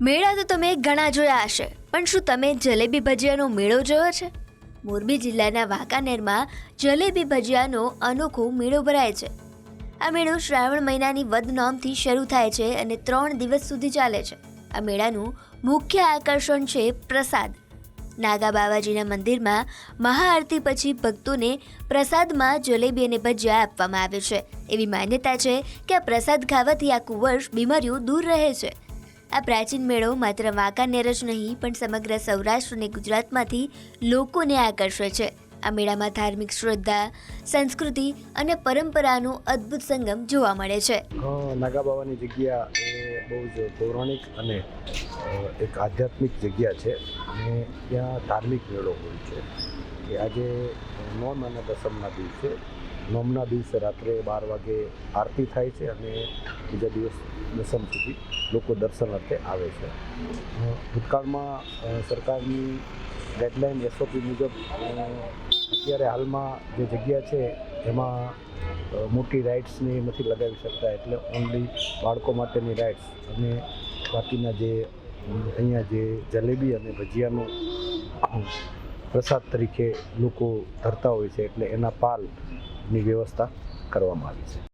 મેળા તો તમે ઘણા જોયા હશે. પણ શું તમે જલેબી ભજીયાનો મેળો જોયો છે? મોરબી જિલ્લાના વાંકાનેરમાં જલેબી ભજીયાનો અનોખો મેળો ભરાય છે. આ મેળો શ્રાવણ મહિનાની વદ નોમથી શરૂ થાય છે અને ત્રણ દિવસ સુધી ચાલે છે. આ મેળાનું મુખ્ય આકર્ષણ છે પ્રસાદ. નાગા બાવાજીના મંદિરમાં મહાઆરતી પછી ભક્તોને પ્રસાદમાં જલેબી અને ભજીયા આપવામાં આવે છે. એવી માન્યતા છે કે આ પ્રસાદ ખાવાથી આખું વર્ષ બીમારીઓ દૂર રહે છે. આ પ્રાચીન મેળો માત્ર વાંકાનેર જ નહીં, પણ સમગ્ર સૌરાષ્ટ્ર અને ગુજરાતમાંથી લોકોને આકર્ષે છે. આ મેળામાં ધાર્મિક શ્રદ્ધા, સંસ્કૃતિ અને પરંપરાનો અદ્ભુત સંગમ જોવા મળે છે. નાગાબાવાની જગ્યા એ બહુ જ પૌરાણિક અને એક આધ્યાત્મિક જગ્યા છે અને ત્યાં ધાર્મિક મેળો હોય છે. કે આજે નોન અને દસમના દિવસે નોમના દિવસે રાત્રે બાર વાગે આરતી થાય છે અને બીજા દિવસ દસમ સુધી લોકો દર્શન અર્થે આવે છે. ભૂતકાળમાં સરકારની ગાઈડલાઇન એસઓપી મુજબ અત્યારે હાલમાં જે જગ્યા છે એમાં મોટી રાઇડ્સને નથી લગાવી શકતા એટલે ઓનલી બાળકો માટેની રાઇડ્સ અને બાકીના જે અહીંયા જે જલેબી અને ભજીયાનો પ્રસાદ તરીકે લોકો ધરતા હોય છે એટલે એના પાલની વ્યવસ્થા કરવામાં આવી છે.